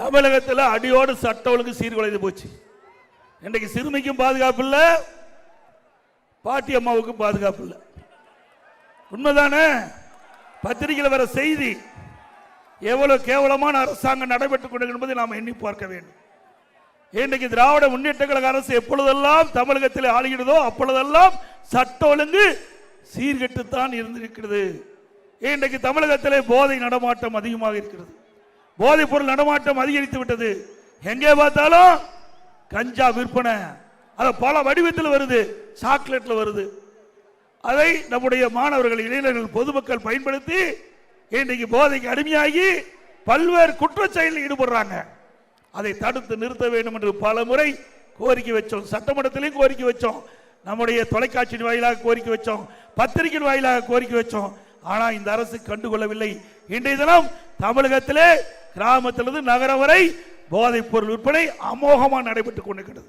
தமிழகத்தில் அடியோடு சட்ட ஒழுங்கு சீர்குலைந்து போச்சு. இன்றைக்கு சிறுமிக்கும் பாதுகாப்பு இல்லை பாட்டி அம்மாவுக்கும் பாதுகாப்பு இல்லை. உண்மைதானே? பத்திரிகையில் வர செய்தி எவ்வளவு கேவலமான அரசாங்கம் நடைபெற்றுக் கொண்டு என்பதை நாம் எண்ணி பார்க்க வேண்டும். இன்றைக்கு திராவிட முன்னேற்ற கழக அரசு எப்பொழுதெல்லாம் தமிழகத்தில் ஆளுகிறதோ அப்பொழுதெல்லாம் சட்ட ஒழுங்கு சீர்கெட்டுத்தான் இருந்திருக்கிறது. இன்றைக்கு தமிழகத்திலே போதை நடமாட்டம் அதிகமாக இருக்கிறது. போதைப் பொருள் நடமாட்டம் அதிகரித்து விட்டது. எங்கே பார்த்தாலும் கஞ்சா விற்பனை. அது பல வடிவத்தில் வருது. சாக்லேட்ல வருது. அதை நம்முடைய மாணவர்கள் இளைஞர்கள் பொதுமக்கள் பயன்படுத்தி இன்றைக்கு போதைக்கு அடிமையாகி பல்வேறு குற்ற செயலில் ஈடுபடுறாங்க. அதை தடுத்து நிறுத்த வேண்டும் என்று பல முறை கோரிக்கை வச்சோம். சட்டமன்றத்திலையும் கோரிக்கை வச்சோம். நம்முடைய தொலைக்காட்சியின் வாயிலாக கோரிக்கை வச்சோம். பத்திரிகையின் வாயிலாக கோரிக்கை வச்சோம். ஆனால் இந்த அரசு கண்டுகொள்ளவில்லை. இன்றைய தினம் தமிழகத்திலே கிராமத்திலிருந்து நகரம் வரை போதைப் பொருள் விற்பனை அமோகமாக நடைபெற்றுக் கொண்டிருக்கிறது.